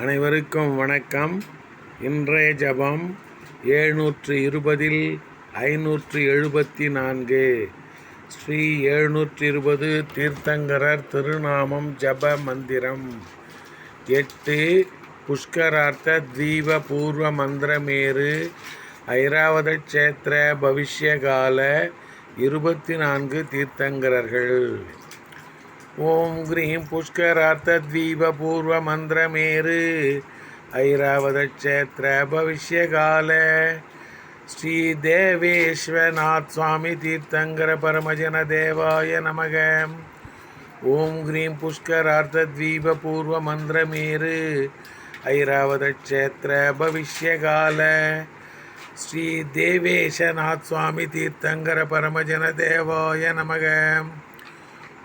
அனைவருக்கும் வணக்கம். இன்றைய ஜபம் எழுநூற்று இருபதில் ஐநூற்று எழுபத்தி நான்கு ஸ்ரீ எழுநூற்று இருபது தீர்த்தங்கரர் திருநாமம் ஜப மந்திரம். எட்டு புஷ்கரார்த்த தீப பூர்வ மந்திரமேரு ஐராவத க்ஷேத்திர பவிஷ்யகால இருபத்தி நான்கு தீர்த்தங்கரர்கள். ஓம் கிரீம் புஷ்கரார்த்தத்வீபூர்வமந்திரமேரு ஐராவதக்ஷேத்திர பவிஷ்யகால. ஸ்ரீ தேவேஸ்வநாத் சுவாமி தீர்த்தங்கர பரமஜன தேவாய நமக. ஓம் கிரீம் புஷ்கரார்த்தத்வீபூர்வமந்திரமேரு ஐராவதக்ஷேத்திர பவிஷ்யகால. ஸ்ரீ தேவேஷநாத் சுவாமி தீர்த்தங்கர பரமஜன தேவாய நமக.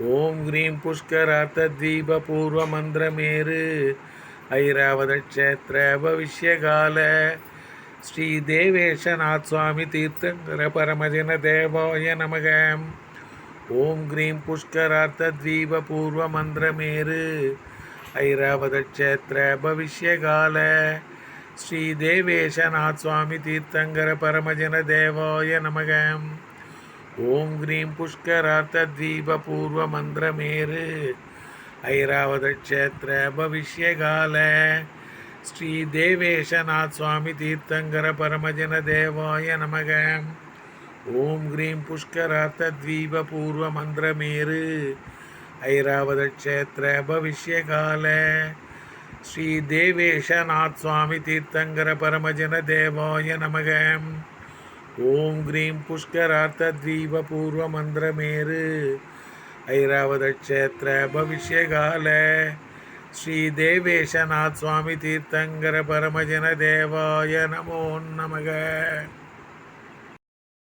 ஓம் கிரீம் புஷ்கரார்த்தத்வீபூர்வமந்திரமேரு ஐராவதக்ஷேத்திர பவிஷ்யகால ஸ்ரீ தேவேஷநாத் சுவாமி தீர்த்தங்கர பரமஜன தேவாய நமக. ஓம் கிரீம் புஷ்கரார்த்தத்வீபூர்வமந்திரமேரு ஐராவதக்ஷேத்திர பவிஷ்யகால ஸ்ரீ தேவேஷநாத் சுவாமி தீர்த்தங்கர பரமஜன தேவாய நமகம் ஓம் கிரீம் புஷ்கரார்த்தத்வீபூர்வமந்திரமேரு ஐராவதக்ஷேத்திர பவிஷ்யகால. ஸ்ரீ தேவேஷநாத் சுவாமி தீர்த்தங்கர பரமஜன தேவாய நமக. ஓம் கிரீம் புஷ்கரார்த்தத்வீபூர்வமந்திரமேரு ஐராவதக்ஷேத்திர பவிஷ்யகால. ஸ்ரீ தேவேஷநாத் சுவாமி தீர்த்தங்கர பரமஜன தேவாய நமகம் ஓம் கிரீம் புஷ்கரார்த்தத்வீபூர்வமந்திரமேரு ஐராவதக்ஷேத்திர பவிஷ்யகால ஸ்ரீ தேவேஷநாத் சுவாமி தீர்த்தங்கர பரமஜன தேவாய நமோ நமக.